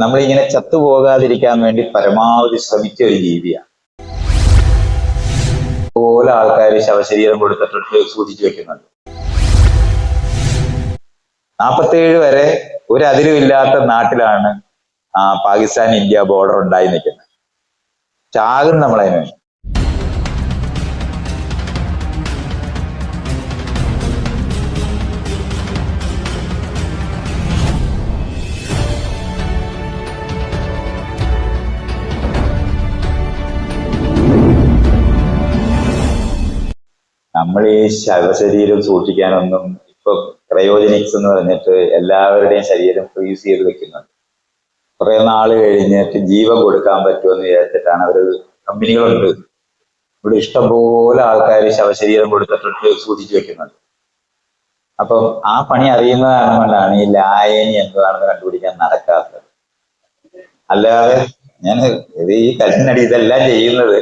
നമ്മളിങ്ങനെ ചത്തുപോകാതിരിക്കാൻ വേണ്ടി പരമാവധി ശ്രമിച്ച ഒരു ജീവിയാണ്. പോലെ ആൾക്കാർ ശവശരീരം കൊടുത്തിട്ടുണ്ട് സൂക്ഷിച്ചു വെക്കുന്നുണ്ട്. നാൽപ്പത്തേഴ് വരെ ഒരു അതിരുമില്ലാത്ത നാട്ടിലാണ് പാകിസ്ഥാൻ ഇന്ത്യ ബോർഡർ ഉണ്ടായി നിൽക്കുന്നത്. ചാകും നമ്മളതിന് നമ്മൾ ഈ ശവശരീരം സൂക്ഷിക്കാനൊന്നും ഇപ്പൊ ക്രയോജനിക്സ് എന്ന് പറഞ്ഞിട്ട് എല്ലാവരുടെയും ശരീരം ഫ്രീസ് ചെയ്ത് വെക്കുന്നുണ്ട്. കുറെ നാൾ കഴിഞ്ഞിട്ട് ജീവൻ കൊടുക്കാൻ പറ്റുമെന്ന് വിചാരിച്ചിട്ടാണ് അവർ കമ്പനികളുണ്ട്. ഇവിടെ ഇഷ്ടംപോലെ ആൾക്കാർ ശവശരീരം കൊടുത്തിട്ടുണ്ട് സൂക്ഷിച്ചു വെക്കുന്നുണ്ട്. അപ്പം ആ പണി അറിയുന്നതാണ് കൊണ്ടാണ് ഈ ലായനി എന്താണെന്ന് കണ്ടുപിടിക്കാൻ നടക്കാത്തത്. അല്ലാതെ ഞാൻ ഇത് ഈ കല്ലിനടി ഇതെല്ലാം ചെയ്യുന്നത്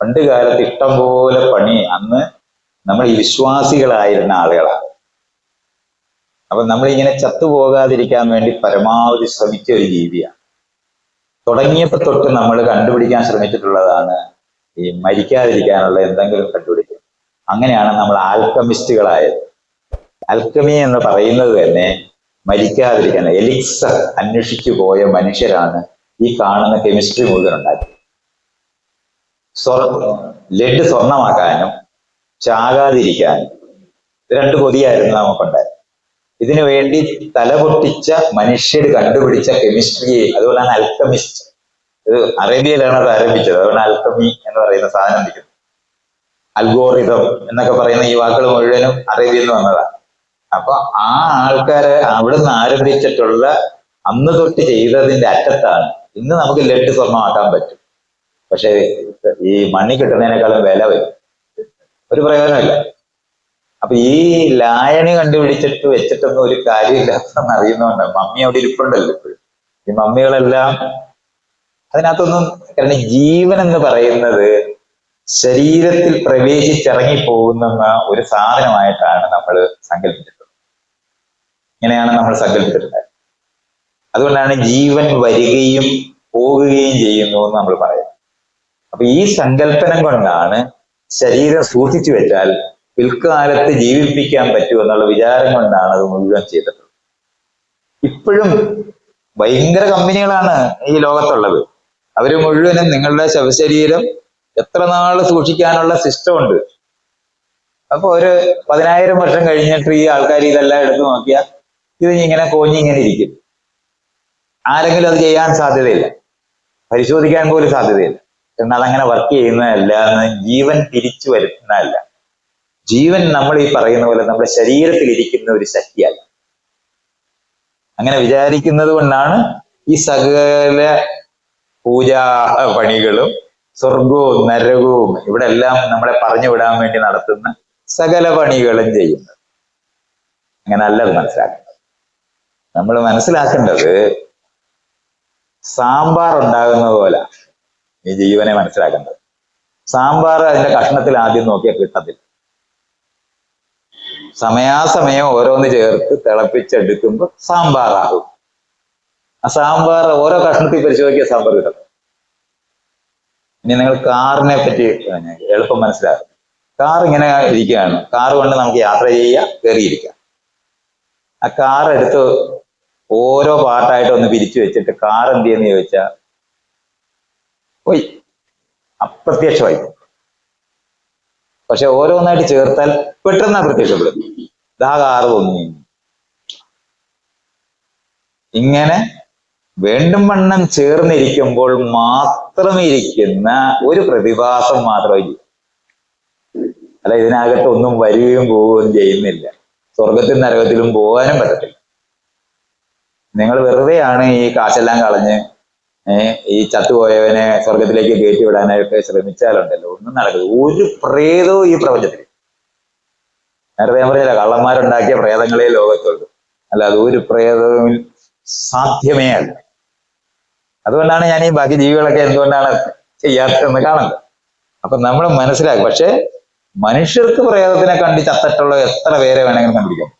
പണ്ട് കാലത്ത് ഇഷ്ടം പോലെ പണി അന്ന് നമ്മൾ ഈ വിശ്വാസികളായിരുന്ന ആളുകളാണ്. അപ്പൊ നമ്മളിങ്ങനെ ചത്തുപോകാതിരിക്കാൻ വേണ്ടി പരമാവധി ശ്രമിച്ച ഒരു ജീവിയാണ്. തുടങ്ങിയപ്പോ തൊട്ട് നമ്മൾ കണ്ടുപിടിക്കാൻ ശ്രമിച്ചിട്ടുള്ളതാണ് ഈ മരിക്കാതിരിക്കാനുള്ള എന്തെങ്കിലും കണ്ടുപിടിക്കും അങ്ങനെയാണ് നമ്മൾ ആൽക്കമിസ്റ്റുകളായത്. അൽക്കമി എന്ന് പറയുന്നത് തന്നെ മരിക്കാതിരിക്കാൻ എലിക്സർ അന്വേഷിച്ചു പോയ മനുഷ്യരാണ് ഈ കാണുന്ന കെമിസ്ട്രി മുഴുവൻ ഉണ്ടാക്കി സ്വർ ലെഡ് സ്വർണമാക്കാനും ചാകാതിരിക്കാനും ഇത് രണ്ട് കൊതിയായിരുന്നു നമുക്കുണ്ടായത്. ഇതിനു വേണ്ടി തലപൊട്ടിച്ച മനുഷ്യർ കണ്ടുപിടിച്ച കെമിസ്ട്രിയെ അതുകൊണ്ടാണ് അൽക്കമിസ്റ്റ് ഇത് അറേബ്യയിലാണ് അത് ആരംഭിച്ചത്. അതുകൊണ്ട് അൽക്കമി എന്ന് പറയുന്ന സാധനം ഇരിക്കുന്നത് അൽഗോറിതം എന്നൊക്കെ പറയുന്ന ഈ വാക്കുകൾ മുഴുവനും അറേബ്യയിൽ നിന്ന് വന്നതാണ്. അപ്പൊ ആ ആൾക്കാര് അവിടുന്ന് ആരംഭിച്ചിട്ടുള്ള അന്ന് തൊട്ട് ചെയ്തതിന്റെ അറ്റത്താണ് ഇന്ന് നമുക്ക് ലഡ് സ്വർണമാക്കാൻ പറ്റും. പക്ഷേ ഈ മണ്ണി കിട്ടുന്നതിനേക്കാളും വില വരും. ഒരു പ്രയോജനമില്ല. അപ്പൊ ഈ ലായനി കണ്ടുപിടിച്ചിട്ട് വെച്ചിട്ടൊന്നും ഒരു കാര്യമില്ലാത്തെന്ന് അറിയുന്നതുകൊണ്ട് മമ്മി അവിടെ ഇരിപ്പുണ്ടല്ലോ ഇപ്പോഴും. ഈ മമ്മികളെല്ലാം അതിനകത്തൊന്നും കാരണം ജീവൻ എന്ന് പറയുന്നത് ശരീരത്തിൽ പ്രവേശിച്ചിറങ്ങി പോകുന്ന ഒരു സാധനമായിട്ടാണ് നമ്മൾ സങ്കല്പിച്ചിട്ടുള്ളത് ഇങ്ങനെയാണ് നമ്മൾ സങ്കല്പിച്ചിട്ടുണ്ടായത് അതുകൊണ്ടാണ് ജീവൻ വരികയും പോകുകയും ചെയ്യുന്നു എന്ന് നമ്മൾ പറയുന്നത്. അപ്പൊ ഈ സങ്കല്പനം കൊണ്ടാണ് ശരീരം സൂക്ഷിച്ചു വെച്ചാൽ പിൽക്കാലത്ത് ജീവിപ്പിക്കാൻ പറ്റൂ എന്നുള്ള വിചാരം കൊണ്ടാണ് അത് മുഴുവൻ ചെയ്തിട്ടുള്ളത് ഇപ്പോഴും ഭയങ്കര കമ്പനികളാണ് ഈ ലോകത്തുള്ളത്. അവർ മുഴുവനും നിങ്ങളുടെ ശവശരീരം എത്ര നാൾ സൂക്ഷിക്കാനുള്ള സിസ്റ്റം ഉണ്ട്. അപ്പൊ ഒരു പതിനായിരം വർഷം കഴിഞ്ഞിട്ട് ഈ ആൾക്കാർ ഇതെല്ലാം എടുത്തു നോക്കിയാൽ ഇത് ഇങ്ങനെ കോഞ്ഞിങ്ങനെ ഇരിക്കും. ആരെങ്കിലും അത് ചെയ്യാൻ സാധ്യതയില്ല. പരിശോധിക്കാൻ പോലും സാധ്യതയില്ല. എന്നാൽ അങ്ങനെ വർക്ക് ചെയ്യുന്നതല്ല ജീവൻ തിരിച്ചു വരുത്തുന്നതല്ല. ജീവൻ നമ്മൾ ഈ പറയുന്ന പോലെ നമ്മുടെ ശരീരത്തിൽ ഇരിക്കുന്ന ഒരു ശക്തിയല്ല. അങ്ങനെ വിചാരിക്കുന്നത് കൊണ്ടാണ് ഈ സകല പൂജാ പണികളും സ്വർഗവും നരകവും ഇവിടെ എല്ലാം നമ്മളെ പറഞ്ഞു വിടാൻ വേണ്ടി നടത്തുന്ന സകല പണികളും ചെയ്യുന്നത്. അങ്ങനെ അത് മനസ്സിലാക്കേണ്ടത് നമ്മൾ മനസ്സിലാക്കേണ്ടത് സാമ്പാർ ഉണ്ടാകുന്നത് പോലെ. ഈ ജീവനെ മനസ്സിലാക്കേണ്ടത്. സാമ്പാർ അതിന്റെ കഷ്ണത്തിൽ ആദ്യം നോക്കിയാൽ കിട്ടത്തില്ല. സമയാസമയം ഓരോന്ന് ചേർത്ത് തിളപ്പിച്ചെടുക്കുമ്പോൾ സാമ്പാറാകും. ആ സാമ്പാർ ഓരോ കഷ്ണത്തിൽ പരിശോധിക്കുക സാമ്പാർ കിട്ടും ഇനി നിങ്ങൾ കാറിനെ പറ്റി എളുപ്പം മനസ്സിലാക്കും കാർ ഇങ്ങനെ ഇരിക്കുകയാണ്. കാർ കൊണ്ട് നമുക്ക് യാത്ര ചെയ്യാം കയറിയിരിക്കാം. ആ കാർ എടുത്ത് ഓരോ പാർട്ടായിട്ട് ഒന്ന് പിരിച്ചു വെച്ചിട്ട് കാർ എന്ത് ചെയ്യുന്ന ചോദിച്ചാൽ പോയി അപ്രത്യക്ഷമായി. പക്ഷെ ഓരോന്നായിട്ട് ചേർത്താൽ പെട്ടെന്ന് അപ്രത്യക്ഷപ്പെടും ദാ തോന്നി. ഇങ്ങനെ വേണ്ടും വണ്ണം ചേർന്നിരിക്കുമ്പോൾ മാത്രം ഇരിക്കുന്ന ഒരു പ്രതിഭാസം മാത്രമേ ഇല്ല. അല്ല ഇതിനകത്ത് ഒന്നും വരികയും പോവുകയും ചെയ്യുന്നില്ല. സ്വർഗത്തിൽ നരകത്തിലും പോകാനും പറ്റത്തില്ല. നിങ്ങൾ വെറുതെയാണ് ഈ കാശെല്ലാം കളഞ്ഞ് ഈ ചത്തുപോയവനെ സ്വർഗത്തിലേക്ക് കയറ്റി വിടാനായിട്ട് ശ്രമിച്ചാലുണ്ടല്ലോ. ഒന്നും നടക്കില്ല ഒരു പ്രേതവും ഈ പ്രപഞ്ചത്തിൽ നേരത്തെ ഞാൻ പറഞ്ഞില്ല കള്ളന്മാരുണ്ടാക്കിയ പ്രേതങ്ങളെ ലോകത്തുള്ളൂ. അല്ലാതെ ഒരു പ്രേതവും സാധ്യമേ അല്ല. അതുകൊണ്ടാണ് ഞാൻ ഈ ബാക്കി ജീവികളൊക്കെ എന്തുകൊണ്ടാണ് ചെയ്യാത്തതെന്ന് കാണുന്നത്. അപ്പൊ നമ്മൾ മനസ്സിലാക്കും. പക്ഷെ മനുഷ്യർക്ക് പ്രേതത്തിനെ കണ്ട് ചത്തിട്ടുള്ള എത്ര പേരെ വേണമെങ്കിലും കണ്ടിരിക്കും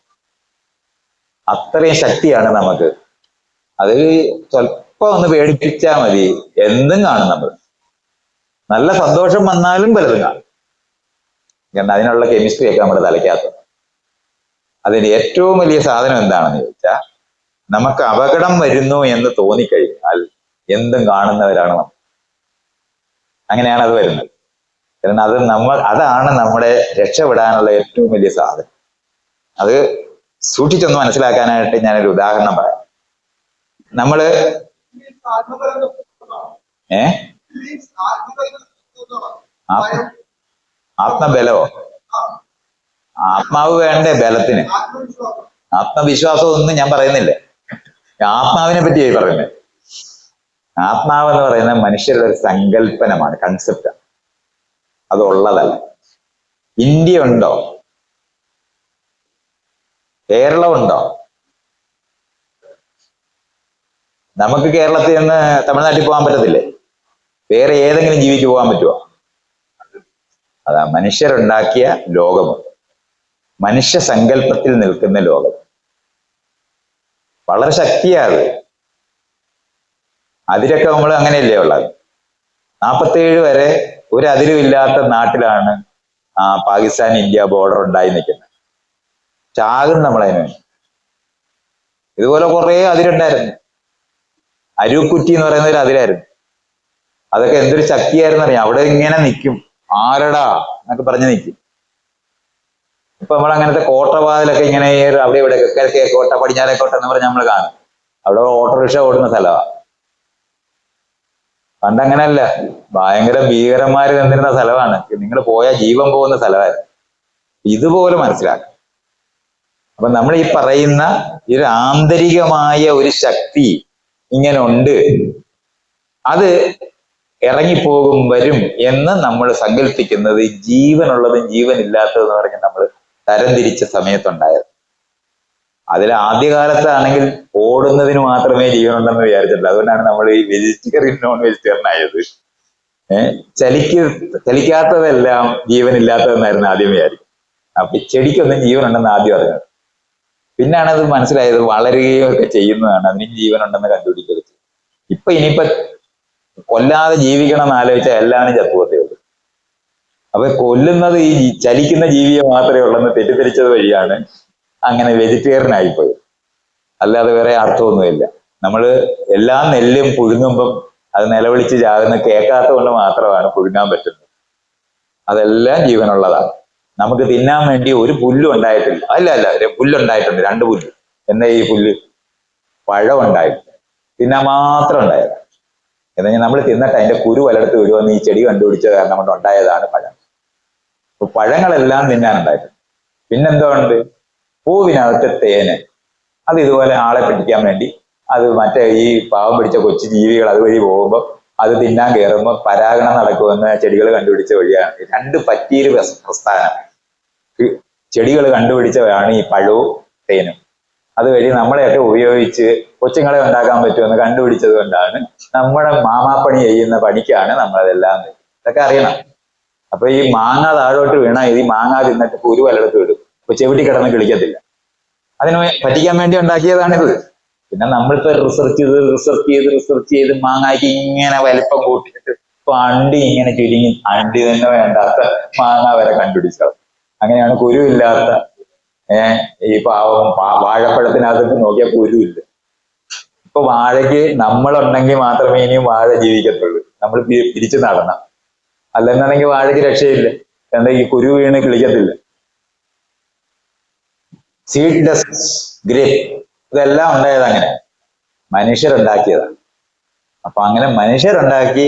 അത്രയും ശക്തിയാണ് നമുക്ക്. അത് അല്പം ഒന്ന് പേടിപ്പിച്ചാ മതി. എന്തും കാണും നമ്മൾ നല്ല സന്തോഷം വന്നാലും പലതും കാണും. കാരണം അതിനുള്ള കെമിസ്ട്രി ഒക്കെ നമ്മുടെ തലയ്ക്കകത്ത് അതിന് ഏറ്റവും വലിയ സാധനം എന്താണെന്ന് ചോദിച്ചാൽ നമുക്ക് അപകടം വരുന്നു എന്ന് തോന്നിക്കഴിഞ്ഞാൽ എന്തും കാണുന്നവരാണ് നമ്മൾ. അങ്ങനെയാണ് അത് വരുന്നത്. കാരണം അത് നമ്മൾ അതാണ് നമ്മുടെ രക്ഷപ്പെടാനുള്ള ഏറ്റവും വലിയ സാധനം. അത് സൂക്ഷിച്ചൊന്ന് മനസ്സിലാക്കാനായിട്ട് ഞാനൊരു ഉദാഹരണം പറയാം. നമ്മൾ ഏ? ആത്മ ആത്മബലമോ? ആത്മാവ് വേണ്ടേ ബലത്തിന്? ആത്മവിശ്വാസം. ഒന്നും ഞാൻ പറയുന്നില്ല. ആത്മാവിനെ പറ്റിയായി പറയുന്നത് ആത്മാവ് എന്ന് പറയുന്നത് മനുഷ്യരുടെ ഒരു സങ്കല്പനമാണ് കൺസെപ്റ്റ് അത് ഉള്ളതല്ല ഇന്ത്യ ഉണ്ടോ കേരളം ഉണ്ടോ നമുക്ക് കേരളത്തിൽ നിന്ന് തമിഴ്നാട്ടിൽ പോകാൻ പറ്റത്തില്ലേ? വേറെ ഏതെങ്കിലും ജീവിക്ക് പോകാൻ പറ്റുമോ അതാ മനുഷ്യരുണ്ടാക്കിയ ലോകമുണ്ട് മനുഷ്യ സങ്കല്പത്തിൽ നിൽക്കുന്ന ലോകം. വളരെ ശക്തിയാണ് അതിരൊക്കെ നമ്മൾ അങ്ങനെയല്ലേ ഉള്ളത്? നാൽപ്പത്തേഴ് വരെ ഒരു അതിരും ഇല്ലാത്ത നാട്ടിലാണ് ആ പാകിസ്ഥാൻ ഇന്ത്യ ബോർഡർ ഉണ്ടായി നിൽക്കുന്നത്. ചാകും നമ്മളതിന് ഇതുപോലെ കുറേ അതിരുണ്ടായിരുന്നു. അരൂക്കുറ്റി എന്ന് പറയുന്ന ഒരു അതിലായിരുന്നു അതൊക്കെ എന്തൊരു ശക്തിയായിരുന്നു അറിയാം? അവിടെ ഇങ്ങനെ നിൽക്കും ആരടാ? എന്നൊക്കെ പറഞ്ഞ് നിൽക്കും ഇപ്പൊ നമ്മൾ അങ്ങനത്തെ കോട്ടവാതിലൊക്കെ ഇങ്ങനെ അവിടെ ഇവിടെ കിഴക്കേ കോട്ട പടിഞ്ഞാറേ കോട്ട എന്ന് പറഞ്ഞ് നമ്മൾ കാണും. അവിടെ ഓട്ടോറിക്ഷ ഓടുന്ന സ്ഥലമാണ് പണ്ട് അങ്ങനെയല്ല. ഭയങ്കര ഭീകരന്മാര് നിന്നിരുന്ന സ്ഥലമാണ് നിങ്ങൾ പോയാൽ ജീവൻ പോകുന്ന സ്ഥലമായിരുന്നു. ഇതുപോലെ മനസ്സിലാക്കും. അപ്പൊ നമ്മൾ ഈ പറയുന്ന ഒരു ആന്തരികമായ ഒരു ശക്തി ഇങ്ങനെ ഉണ്ട് അത് ഇറങ്ങിപ്പോകും വരും എന്ന് നമ്മൾ സങ്കല്പിക്കുന്നത് ജീവനുള്ളതും ജീവനില്ലാത്തതെന്ന് പറഞ്ഞ് നമ്മൾ തരംതിരിച്ച സമയത്തുണ്ടായത്. അതിൽ ആദ്യകാലത്താണെങ്കിൽ ഓടുന്നതിന് മാത്രമേ ജീവനുണ്ടെന്ന് വിചാരിച്ചിട്ടുള്ളൂ അതുകൊണ്ടാണ് നമ്മൾ ഈ വെജിറ്റേറിയൻ നോൺ വെജിറ്റേറിയൻ ആയത്. ഏഹ് ചലിക്ക് ചലിക്കാത്തതെല്ലാം ജീവനില്ലാത്തതെന്നായിരുന്നു ആദ്യം വിചാരിക്കും അപ്പൊ ചെടിക്കൊന്നും ജീവനുണ്ടെന്ന് ആദ്യം അറിഞ്ഞത് പിന്നാണ് അത് മനസ്സിലായത് വളരുകയും ഒക്കെ ചെയ്യുന്നതാണ്. അതിന് ജീവനുണ്ടെന്ന് കണ്ടുപിടിക്കുക ഇപ്പൊ ഇനിയിപ്പൊ കൊല്ലാതെ ജീവിക്കണം എന്ന് ആലോചിച്ചാൽ എല്ലാവരും ചത്തുപോത്തേ അപ്പൊ കൊല്ലുന്നത് ഈ ചലിക്കുന്ന ജീവിയെ മാത്രമേ ഉള്ളെന്ന് തെറ്റിദ്ധരിച്ചത് വഴിയാണ് അങ്ങനെ വെജിറ്റേറിയൻ ആയിപ്പോയത് അല്ലാതെ വേറെ അർത്ഥമൊന്നുമില്ല. നമ്മൾ എല്ലാ നെല്ലും പുഴുങ്ങുമ്പം അത് നിലവിളിച്ച് ചാകുന്ന കേൾക്കാത്ത കൊണ്ട് മാത്രമാണ് പുഴുങ്ങാൻ പറ്റുന്നത്. അതെല്ലാം ജീവനുള്ളതാണ്. നമുക്ക് തിന്നാൻ വേണ്ടി ഒരു പുല്ലും ഉണ്ടായിട്ടില്ല. അല്ല അല്ല പുല്ലുണ്ടായിട്ടുണ്ട് രണ്ട് പുല്ല്. എന്താ ഈ പുല്ല്? പഴം ഉണ്ടായിട്ടില്ല തിന്നാൻ മാത്രം ഉണ്ടായത്. എന്നാൽ നമ്മൾ തിന്നിട്ട് അതിന്റെ കുരു വലടത്ത് വിടുമെന്ന് ഈ ചെടി കണ്ടുപിടിച്ച കാരണം കൊണ്ട് ഉണ്ടായതാണ് പഴം. പഴങ്ങളെല്ലാം തിന്നാനുണ്ടായിട്ടുണ്ട് പിന്നെന്തോ ഉണ്ട്? പൂവിനകത്ത് തേന്. അത് ഇതുപോലെ ആളെ പിടിക്കാൻ വേണ്ടി അത് മറ്റേ ഈ പാവം പിടിച്ച കൊച്ചു ജീവികൾ അതുവഴി പോകുമ്പോൾ അത് തിന്നാൻ കയറുമ്പോൾ പരാഗണം നടക്കുമെന്ന് ചെടികൾ കണ്ടുപിടിച്ച വഴിയാണ്. രണ്ട് പറ്റിയൊരു പ്രസ്ഥാനം. ചെടികൾ കണ്ടുപിടിച്ചവരാണ് ഈ പഴവും തേനും. അതുവഴി നമ്മളെയൊക്കെ ഉപയോഗിച്ച് കൊച്ചുങ്ങളെ ഉണ്ടാക്കാൻ പറ്റുമെന്ന് കണ്ടുപിടിച്ചത് കൊണ്ടാണ് നമ്മുടെ മാമാപ്പണി ചെയ്യുന്ന പണിക്കാണ് നമ്മളതെല്ലാം ഇതൊക്കെ അറിയണം. അപ്പൊ ഈ മാങ്ങ താഴോട്ട് വീണ ഈ മാങ്ങ തിന്നിട്ട് കുരു പലയിടത്ത് വിടും. അപ്പൊ ചെവിട്ടി കിടന്ന് കിളിക്കത്തില്ല. അതിന് പറ്റിക്കാൻ വേണ്ടി ഉണ്ടാക്കിയതാണിത്. പിന്നെ നമ്മളിപ്പോ റിസർച്ച് ചെയ്ത് റിസർച്ച് ചെയ്ത് റിസർച്ച് ചെയ്ത് മാങ്ങാക്കി ഇങ്ങനെ വലിപ്പം കൂട്ടിയിട്ട് ഇപ്പൊ അണ്ടി ഇങ്ങനെ ചുരുങ്ങി അണ്ടി തന്നെ വേണ്ടാത്ത മാങ്ങ വരെ കണ്ടുപിടിച്ചത്. അങ്ങനെയാണ് കുരുവില്ലാത്ത ഏഹ് ഈ പാവം വാഴപ്പഴത്തിനകത്ത് നോക്കിയാൽ കുരുവില്ല. ഇപ്പൊ വാഴയ്ക്ക് നമ്മളുണ്ടെങ്കിൽ മാത്രമേ ഇനിയും വാഴ ജീവിക്കത്തുള്ളൂ. നമ്മൾ പിരിച്ചു നടണം. അല്ലെന്നുണ്ടെങ്കിൽ വാഴയ്ക്ക് രക്ഷയില്ല. എന്താ ഈ കുരു വീണ് കിളിക്കത്തില്ല. സീഡ്ലെസ് ഗ്രേപ്പ് ഇതെല്ലാം ഉണ്ടായത് അങ്ങനെ. മനുഷ്യരുണ്ടാക്കിയതാണ് അപ്പൊ അങ്ങനെ മനുഷ്യരുണ്ടാക്കി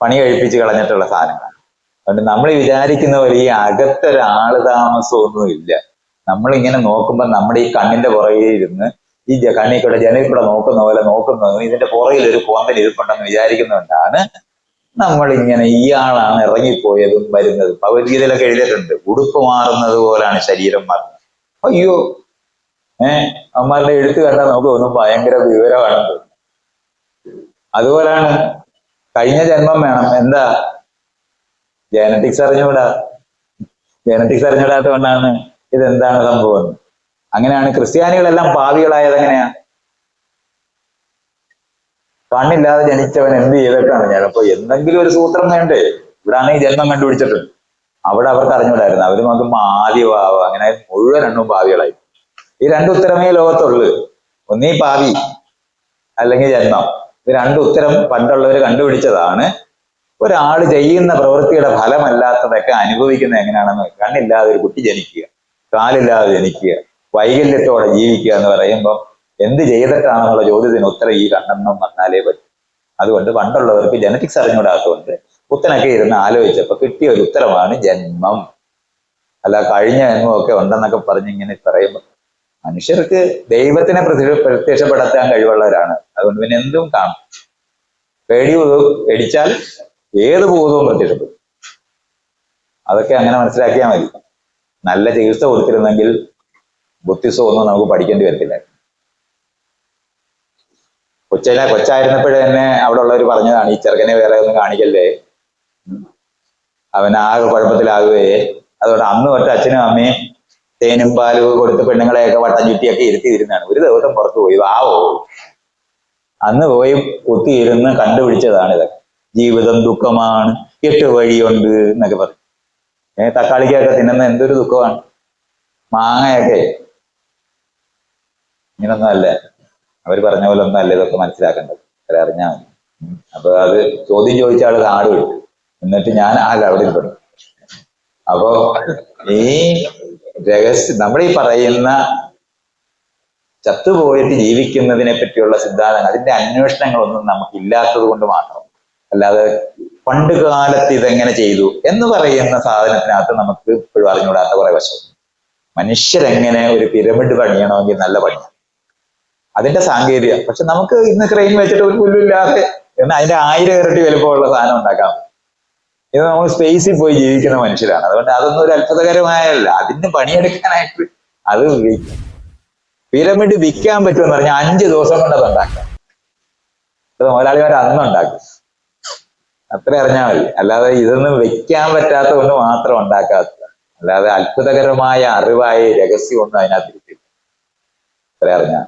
പണി കഴിപ്പിച്ച് കളഞ്ഞിട്ടുള്ള സാധനങ്ങളാണ്. അതുകൊണ്ട് നമ്മൾ വിചാരിക്കുന്ന പോലെ ഈ അകത്തൊരാൾ താമസമൊന്നും ഇല്ല. നമ്മൾ ഇങ്ങനെ നോക്കുമ്പോൾ നമ്മുടെ ഈ കണ്ണിന്റെ പുറകെ ഇരുന്ന് ഈ കണ്ണിൽ കൂടെ ജനലിൽ കൂടെ നോക്കുന്ന പോലെ നോക്കുന്നതും ഇതിന്റെ പുറകിൽ ഒരു കോന്തൽ ഇരിപ്പുണ്ടെന്ന് വിചാരിക്കുന്നതുകൊണ്ടാണ് നമ്മൾ ഇങ്ങനെ ഇയാളാണ് ഇറങ്ങിപ്പോയതും വരുന്നതും. ഭഗവത്ഗീതയിലൊക്കെ എഴുതിയിട്ടുണ്ട് ഉടുപ്പ് മാറുന്നത് പോലാണ് ശരീരം മാറുന്നത്. അയ്യോ ഏഹ് അമ്മാരുടെ എഴുത്ത് കണ്ടാൽ നമുക്ക് ഒന്നും ഭയങ്കര വിവരമാണ്. അതുപോലാണ് കഴിഞ്ഞ ജന്മം വേണം. എന്താ? ജനറ്റിക്സ് അറിഞ്ഞുകൂടാ? ജനറ്റിക്സ് അറിഞ്ഞുകൂടാത്ത കൊണ്ടാണ് ഇതെന്താണ് സംഭവം? അങ്ങനെയാണ് ക്രിസ്ത്യാനികളെല്ലാം പാവികളായത് എങ്ങനെയാ? കണ്ണില്ലാതെ ജനിച്ചവൻ എന്ത് ചെയ്തിട്ടാണ്? ഞാൻ അപ്പൊ എന്തെങ്കിലും ഒരു സൂത്രം വേണ്ടേ? ഇവിടാണ് ഈ ജന്മം കണ്ടുപിടിച്ചിട്ടുണ്ട് അവിടെ അവർക്ക് അറിഞ്ഞൂടായിരുന്നു അവർ നോക്കുമ്പോ ആദ്യ ഭാവം അങ്ങനെ മുഴുവൻ എണ്ണവും ഭാവികളായി ഈ രണ്ട് ഉത്തരമേ ലോകത്തുള്ളൂ. ഒന്നീ പാവി അല്ലെങ്കിൽ ജന്മം. ഇത് രണ്ട് ഉത്തരം പണ്ടുള്ളവർ കണ്ടുപിടിച്ചതാണ്. ഒരാൾ ചെയ്യുന്ന പ്രവൃത്തിയുടെ ഫലമല്ലാത്തതൊക്കെ അനുഭവിക്കുന്നത് എങ്ങനെയാണെന്ന് കണ്ണില്ലാതെ ഒരു കുട്ടി ജനിക്കുക കാലില്ലാതെ ജനിക്കുക വൈകല്യത്തോടെ ജീവിക്കുക എന്ന് പറയുമ്പോൾ എന്ത് ചെയ്തിട്ടാണെന്നുള്ള ചോദ്യത്തിന് ഉത്തരം ഈ കണ്ണെണ്ണം വന്നാലേ പറ്റും. അതുകൊണ്ട് പണ്ടുള്ളവർക്ക് ജനറ്റിക്സ് അറിഞ്ഞുകൂടാത്തതുകൊണ്ട് പുത്തനൊക്കെ ഇരുന്ന് ആലോചിച്ചപ്പോൾ കിട്ടിയ ഒരു ഉത്തരമാണ് ജന്മം. അല്ല കഴിഞ്ഞ ജന്മമൊക്കെ ഉണ്ടെന്നൊക്കെ പറഞ്ഞിങ്ങനെ പറയുമ്പോൾ മനുഷ്യർക്ക് ദൈവത്തിനെ പ്രതി- പ്രത്യക്ഷപ്പെടുത്താൻ കഴിവുള്ളവരാണ്. അതുകൊണ്ട് പിന്നെ എന്തും കാണും. പേടി പേടിച്ചാൽ ഏത് ഭൂതവും പ്രത്യക്ഷപ്പെടും. അതൊക്കെ അങ്ങനെ മനസ്സിലാക്കിയാൽ മതി. നല്ല ചികിത്സ കൊടുത്തിരുന്നെങ്കിൽ ബുദ്ധിസം ഒന്നും നമുക്ക് പഠിക്കേണ്ടി വരത്തില്ല. കൊച്ചിനെ കൊച്ചായിരുന്നപ്പോഴേ തന്നെ അവിടെ ഉള്ളവർ പറഞ്ഞതാണ് ഈ ചെറുക്കനെ വേറെ ഒന്നും കാണിക്കല്ലേ. അവൻ ആകെ കുഴപ്പത്തിലാകുകയെ. അതുകൊണ്ട് അന്ന് തൊട്ട് അച്ഛനും അമ്മയും തേനും പാലും കൊടുത്ത് പെണ്ണുങ്ങളെയൊക്കെ വട്ടം ചുറ്റിയൊക്കെ ഇരുത്തി ഇരുന്നാണ്. ഒരു ദിവസം പുറത്തു പോയി. വാവോ. അന്ന് പോയി കുത്തിയിരുന്ന് കണ്ടുപിടിച്ചതാണ് ഇതൊക്കെ. ജീവിതം ദുഃഖമാണ്. എട്ട് വഴിയുണ്ട് എന്നൊക്കെ പറഞ്ഞു. ഏഹ് തക്കാളിക്കൊക്കെ തിന്നുന്ന എന്തൊരു ദുഃഖമാണ്. മാങ്ങയൊക്കെ. ഇങ്ങനൊന്നും അല്ല. അവർ പറഞ്ഞ പോലെ ഒന്നും അല്ല ഇതൊക്കെ മനസ്സിലാക്കേണ്ടത്. അവരെ അറിഞ്ഞാൽ മതി. അപ്പൊ അത് ചോദ്യം ചോദിച്ച നാട് വിട്ടു. എന്നിട്ട് ഞാൻ ആ അവിടെ പെടും അപ്പോ ഈ രഹസ്യം നമ്മൾ ഈ പറയുന്ന ചത്തുപോയിട്ട് ജീവിക്കുന്നതിനെ പറ്റിയുള്ള സിദ്ധാന്തങ്ങൾ അതിന്റെ അന്വേഷണങ്ങളൊന്നും നമുക്ക് ഇല്ലാത്തത് കൊണ്ട് മാത്രം. അല്ലാതെ പണ്ട് കാലത്ത് ഇതെങ്ങനെ ചെയ്തു എന്ന് പറയുന്ന സാധനത്തിനകത്ത് നമുക്ക് ഇപ്പോഴും അറിഞ്ഞുകൂടാത്ത കുറെ വശം. മനുഷ്യരെങ്ങനെ ഒരു പിരമിഡ് പണിയണമെങ്കിൽ നല്ല പണി അതിന്റെ സാങ്കേതിക പക്ഷെ നമുക്ക് ഇന്ന് ക്രെയിൻ വെച്ചിട്ട് ഒരു പുല്ലില്ലാതെ എന്നാൽ അതിന്റെ ആയിരം ഇരട്ടി വലുപ്പമുള്ള സാധനം ഉണ്ടാക്കാം ഇത് നമ്മൾ സ്പേസിൽ പോയി ജീവിക്കുന്ന മനുഷ്യരാണ്. അതുകൊണ്ട് അതൊന്നും ഒരു അത്ഭുതകരമായല്ല. അതിന് പണിയെടുക്കാനായിട്ട് അത് പിരമിഡ് വിൽക്കാൻ പറ്റുമെന്ന് പറഞ്ഞാൽ അഞ്ച് ദിവസം കൊണ്ട് അത് ഉണ്ടാക്കാം. അത് മുതലാളിമാർ അന്ന് ഉണ്ടാക്കും. അത്ര അറിഞ്ഞാൽ മതി. അല്ലാതെ ഇതൊന്നും വെക്കാൻ പറ്റാത്ത കൊണ്ട് മാത്രം ഉണ്ടാക്കാത്ത അല്ലാതെ അത്ഭുതകരമായ അറിവായി രഹസ്യമൊന്നും അതിനകത്ത് ഇരിക്കില്ല അത്ര അറിഞ്ഞാൽ